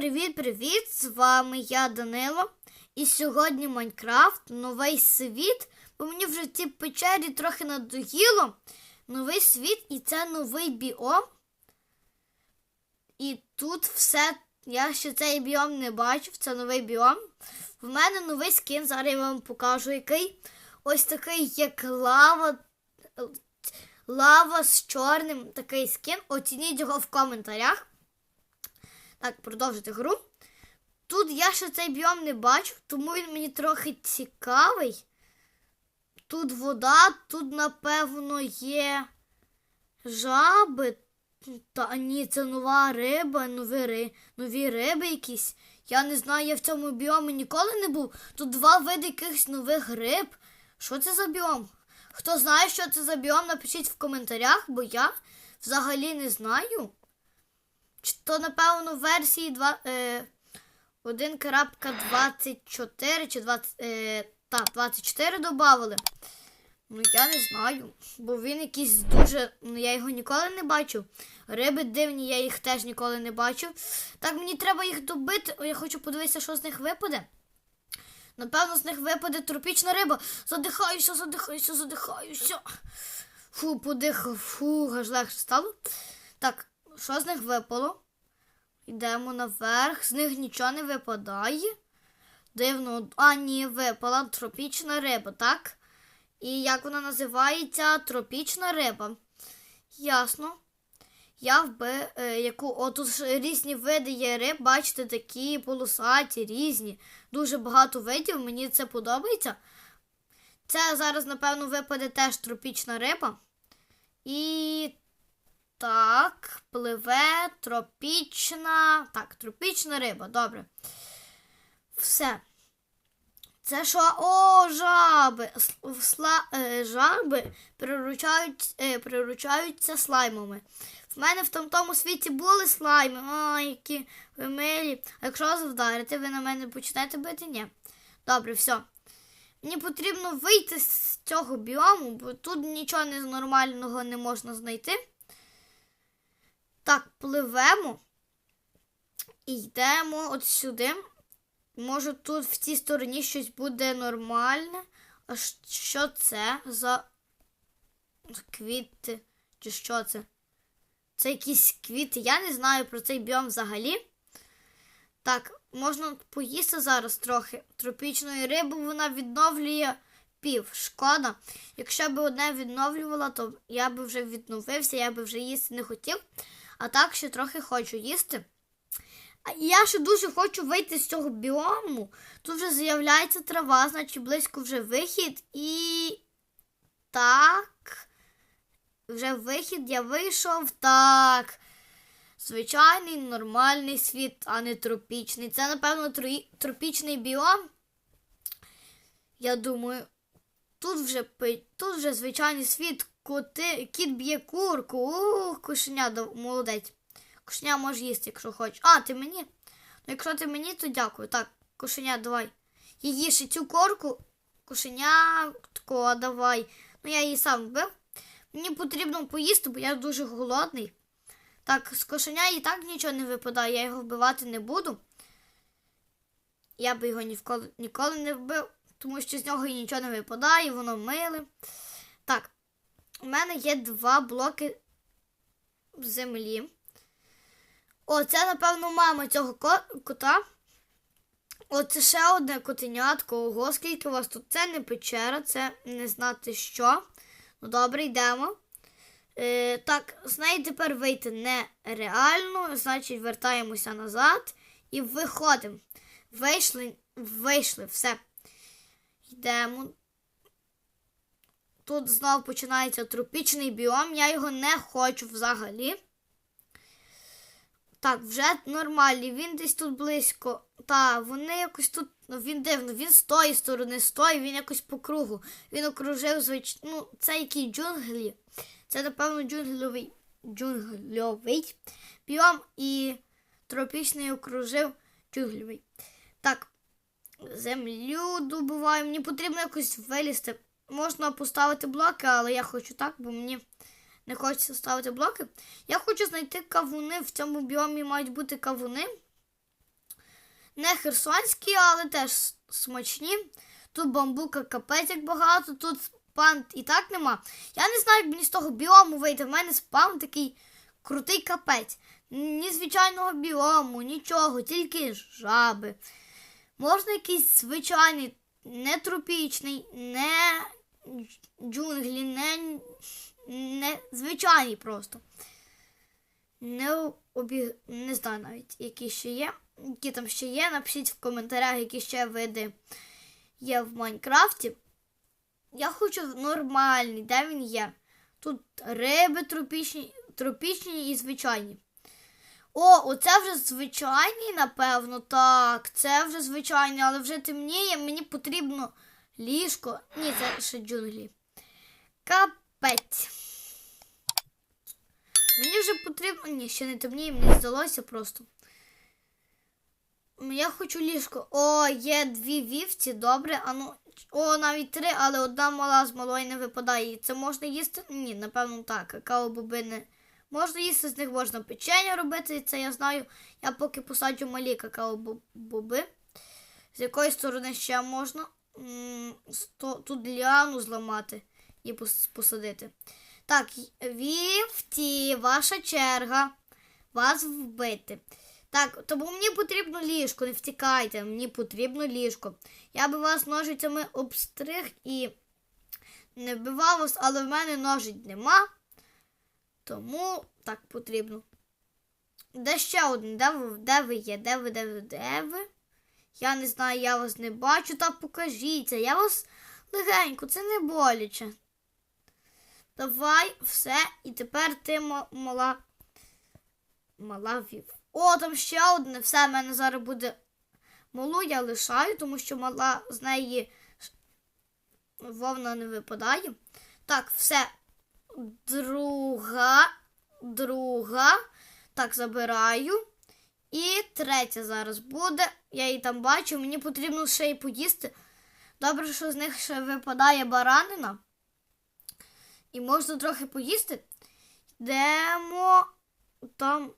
привіт-привіт! З вами я Данило. І сьогодні Майнкрафт, новий світ. Бо мені вже в печері трохи надоїло. Новий світ і це новий біом. І тут все. Я ще цей біом не бачив, це новий біом. В мене новий скін, зараз я вам покажу який. Ось такий, як лава. Лава з чорним такий скін. Оцініть його в коментарях. Так, продовжити гру. Тут я ще цей біом не бачив, тому він мені трохи цікавий. Тут вода, тут, напевно, є жаби. Та ні, це нова риба, нові, ри... нові риби якісь. Я не знаю, я в цьому біомі ніколи не був. Тут два види якихось нових риб. Що це за біом? Хто знає, що це за біом, напишіть в коментарях, бо я взагалі не знаю. Чи то, напевно, версії 2, е, 1.24 чи 20, е, та, 24 додавали. Ну, я не знаю. Бо він якийсь дуже. Ну, я його ніколи не бачив. Риби дивні, я їх теж ніколи не бачив. Так, мені треба їх добити. О, Я хочу подивитися, що з них випаде. Напевно, з них випаде тропічна риба. Задихаюся, задихаюся, задихаюся. Фу, подихав, фу, аж легше стало. Так, що з них випало? Йдемо наверх, з них нічого не випадає. Дивно, а ні, випала тропічна риба, так? І як вона називається? Тропічна риба. Ясно. Я вби, е, яку, о, різні види є риб, бачите, такі полосаті, різні. Дуже багато видів, мені це подобається. Це зараз, напевно, випаде теж тропічна риба. І так, пливе тропічна. Так, тропічна риба, добре. Все. Це що? О, жаби! Сла... е, жаби приручають... е, приручаються слаймами. В мене в тому світі були слайми. Ой, які ви милі. А якщо вас вдарите, ви на мене почнете бити? Ні. Добре, все. Мені потрібно вийти з цього біому, бо тут нічого нормального не можна знайти. Так, пливемо і йдемо от сюди. Може, тут в цій стороні щось буде нормальне. А що це за квіти? Чи що це? Це якісь квіти. Я не знаю про цей біом взагалі. Так, можна поїсти зараз трохи. Тропічної риби вона відновлює пів. Шкода. Якщо б одне відновлювала, то я би вже відновився, я би вже їсти не хотів. А так ще трохи хочу їсти. Я ще дуже хочу вийти з цього біому. Тут вже з'являється трава, значить близько вже вихід. І так. Вже вихід я вийшов. Так. Звичайний нормальний світ, а не тропічний. Це, напевно, тропічний біом. Я думаю, тут вже тут вже звичайний світ. Коти, кіт б'є курку. Ух, кошеня молодець. Кошеня може їсти, якщо хочеш. А, ти мені? Ну, якщо ти мені, то дякую. Так, кошеня, давай. Її ще цю корку. Кошеня, такого, давай. Ну, я її сам вбив. Мені потрібно поїсти, бо я дуже голодний. Так, з кошеня і так нічого не випадає, я його вбивати не буду. Я би його ніколи, ніколи не вбив, тому що з нього і нічого не випадає, воно миле. Так, у мене є два блоки землі. О, це, напевно, мама цього кота. О, це ще одне котенятко. Ого, скільки у вас тут? Це не печера, це не знати що. Ну, добре, йдемо. Е, Так, з неї тепер вийти нереально, значить, вертаємося назад і виходимо. Вийшли, вийшли, все. Йдемо. Тут знову починається тропічний біом, я його не хочу взагалі. Так, вже нормальний, він десь тут близько. Та, вони якось тут. Ну, він дивно, він з тої сторони, з тої, він якось по кругу. Він окружив звич... Ну, це який джунглі. Це, напевно, джунгльовий джунгльовий біом і тропічний окружив джунгльовий. Так, землю добуваємо. Мені потрібно якось вилізти. Можна поставити блоки, але я хочу так, бо мені не хочеться ставити блоки. Я хочу знайти кавуни. В цьому біомі мають бути кавуни. Не херсонські, але теж смачні. Тут бамбука капець як багато, тут панд і так нема. Я не знаю, як мені з того біому вийти. В мене спам такий крутий капець. Ні звичайного біому, нічого, тільки жаби. Можна якийсь звичайний, не тропічний, не джунглі, не, не звичайний просто. Не обі... не знаю навіть, які ще є. Які там ще є. Напишіть в коментарях, які ще види є в Майнкрафті. Я хочу нормальний, де він є. Тут риби тропічні, тропічні і звичайні. О, оце вже звичайні, напевно. Так, це вже звичайні, але вже темніє. Мені потрібно ліжко. Ні, це ще джунглі. Капець. Мені вже потрібно. Ні, ще не темніє, мені здалося просто. Я хочу ліжко. О, є дві вівці, добре. А ну, о, навіть три, але одна мала з малої не випадає. Це можна їсти? Ні, напевно, так. Какао боби не. Можна їсти, з них можна печення робити, це я знаю. Я поки посаджу малі какао боби. З якої сторони ще можна? Тут ліану зламати і посадити. Так, вівці, ваша черга. Вас вбити. Так, тому мені потрібно ліжко, не втікайте, мені потрібно ліжко. Я би вас ножицями обстриг і не вбивав вас, але в мене ножить нема. Тому так потрібно. Де ще один? Де ви, де ви є? Де ви, де ви, де ви? Я не знаю, я вас не бачу, та покажіться. Я вас легенько, це не боляче. Давай, все, і тепер ти мала. Мала вів. О, там ще одне. Все, в мене зараз буде малу, я лишаю, тому що мала з неї вовна не випадає. Так, все. Друга, друга. Так, забираю. І третя зараз буде. Я її там бачу, мені потрібно ще й поїсти. Добре, що з них ще випадає баранина. І можна трохи поїсти. Йдемо там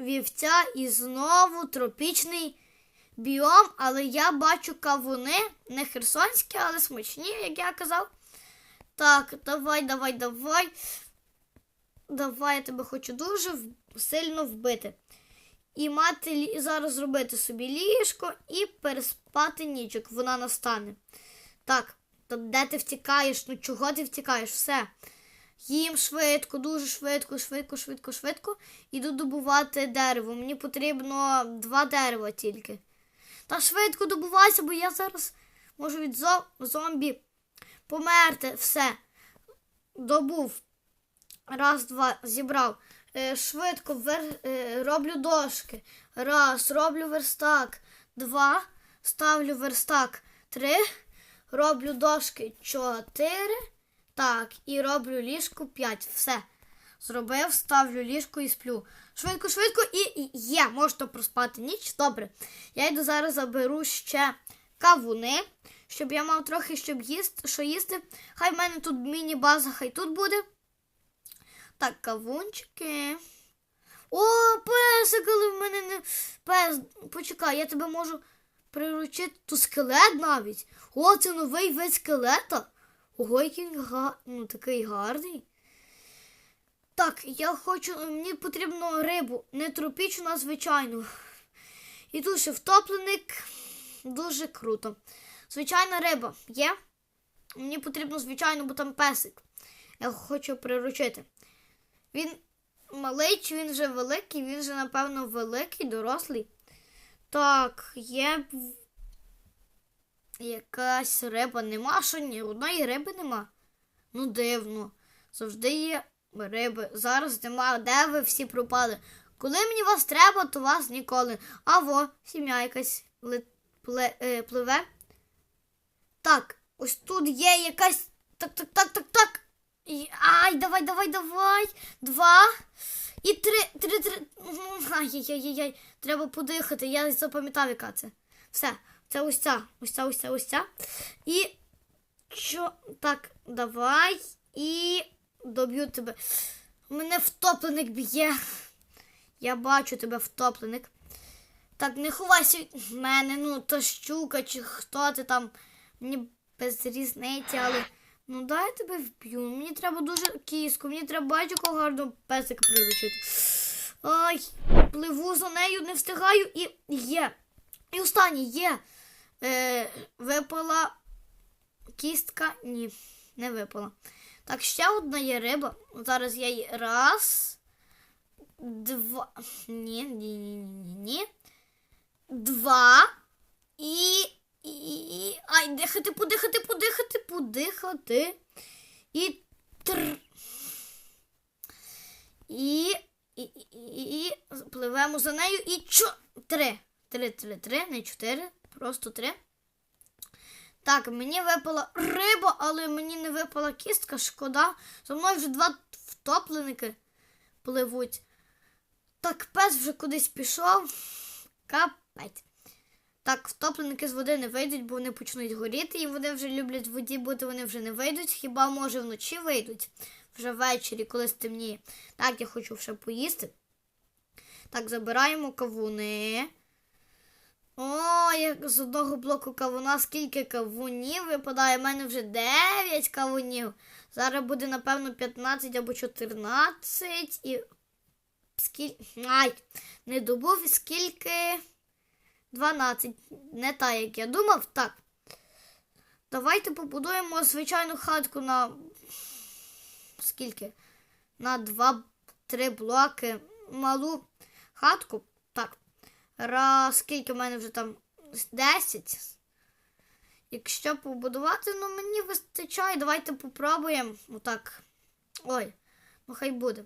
вівця і знову тропічний біом, але я бачу кавуни, не херсонські, але смачні, як я казав. Так, давай, давай, давай. Давай, я тебе хочу дуже сильно вбити. І мати зараз зробити собі ліжко і переспати нічок. Вона настане. Так, то де ти втікаєш? Ну чого ти втікаєш? Все. Їм швидко, дуже швидко, швидко, швидко, швидко. Іду добувати дерево. Мені потрібно два дерева тільки. Та швидко добувайся, бо я зараз можу від зо- зомбі померти. Все. Добув. Раз, два, зібрав. Е, швидко вер... е, роблю дошки. Раз, роблю верстак. Два, ставлю верстак. Три, роблю дошки. Чотири. Так, і роблю ліжко 5. Все. Зробив, ставлю ліжко і сплю. Швидко, швидко і і є. Можна проспати ніч. Добре. Я йду зараз заберу ще кавуни, щоб я мав трохи, щоб їсти, що їсти. Хай в мене тут міні-база, хай тут буде. Так, кавунчики. О, песик, але в мене не. Пес, почекай, я тебе можу приручити. Тут скелет навіть. О, це новий вид скелета. Ого, який га... ну, такий гарний. Так, я хочу. Мені потрібно рибу, не тропічну, а звичайну. І тут ще втопленик. Дуже круто. Звичайна риба є. Мені потрібно звичайно, бо там песик. Я хочу приручити. Він малий, чи він вже великий? Він вже, напевно, великий, дорослий. Так, є якась риба. Нема, що ні, одної риби нема. Ну, дивно. Завжди є риби. Зараз нема. Де ви всі пропали? Коли мені вас треба, то вас ніколи. А во, сім'я якась е, пливе. Так, ось тут є якась. Так, так, так, так, так. І... Ай, давай, давай, давай. Два. І три, три, три. Ай-яй-яй-яй. Треба подихати. Я запам'ятав, яка це. Все. Це ось ця. Ось ця, ось ця, ось ця. І. Що? Так, давай. І доб'ю тебе. Мене втопленик б'є. Я бачу тебе втопленик. Так, не ховайся від мене, ну, то щука чи хто ти там. Мені без різниці, але ну дай я тебе вб'ю. Мені треба дуже кіску, мені треба батько гарного песика приручити. Ай, пливу за нею, не встигаю і є. І останній є. Е, випала кістка. Ні, не випала. Так, ще одна є риба. Зараз я її раз. Два. Ні, ні, ні, ні, ні. Два. І. І. Ай, дихати, подихати, подихати, подихати. І. Тр. І, і, і, і пливемо за нею і чо. Три. Три, три, три, не чотири, просто три. Так, мені випала риба, але мені не випала кістка, шкода. За мною вже два втопленики пливуть. Так, пес вже кудись пішов. Капець. Так, втопленики з води не вийдуть, бо вони почнуть горіти, і вони вже люблять в воді бути, вони вже не вийдуть. Хіба може вночі вийдуть? Вже ввечері, коли стемніє. Так, я хочу ще поїсти. Так, забираємо кавуни. О, як з одного блоку кавуна скільки кавунів випадає. У мене вже 9 кавунів. Зараз буде, напевно, 15 або 14. І скільки. Ай, не добув скільки. 12. Не та, як я думав. Так. Давайте побудуємо звичайну хатку на. Скільки? На 2-3 блоки. Малу хатку. Так. Раз, скільки в мене вже там 10. Якщо побудувати, ну мені вистачає. Давайте попробуємо. Отак. Ой, ну хай буде.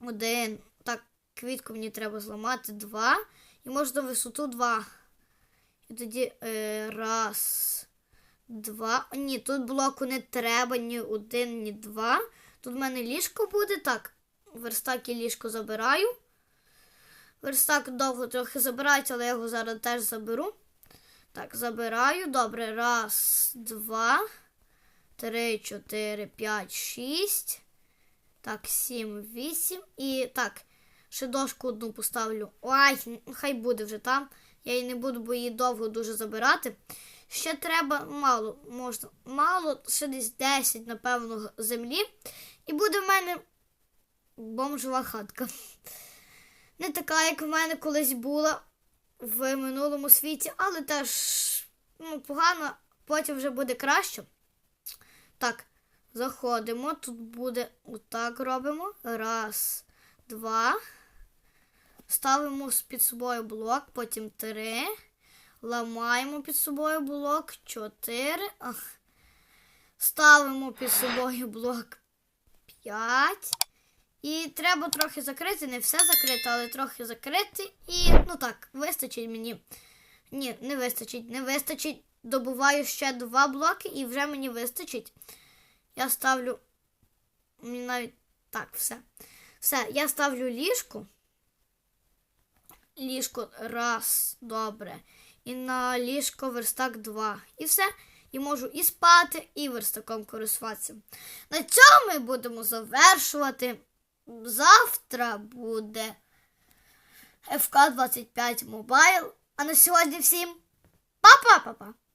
Один. Так, квітку мені треба зламати. Два. І можна висоту два. І тоді е, раз, два. Ні, тут блоку не треба ні один, ні два. Тут в мене ліжко буде. Так, верстак і ліжко забираю. Верстак довго трохи забирається, але я його зараз теж заберу. Так, забираю. Добре. Раз, два, три, чотири, п'ять, шість. Так, сім, вісім. І так, ще дошку одну поставлю. Ой, хай буде вже там. Я її не буду, бо її довго дуже забирати. Ще треба мало, можна, мало, ще десь 10, напевно, землі. І буде в мене бомжова хатка. Не така, як в мене колись була в минулому світі, але теж ну, погано, потім вже буде краще. Так, заходимо. Тут буде отак робимо. Раз, два. Ставимо під собою блок, потім три. Ламаємо під собою блок. Чотири. Ах. Ставимо під собою блок 5. І треба трохи закрити, не все закрити, але трохи закрити. І, ну так, вистачить мені. Ні, не вистачить, не вистачить. Добуваю ще два блоки і вже мені вистачить. Я ставлю. Мені навіть. Так, все. Все, я ставлю ліжку. Ліжко раз, добре. І на ліжко верстак два. І все. І можу і спати, і верстаком користуватися. На цьому ми будемо завершувати. Завтра буде FK25 Mobile. А на сьогодні всім па-па-па-па!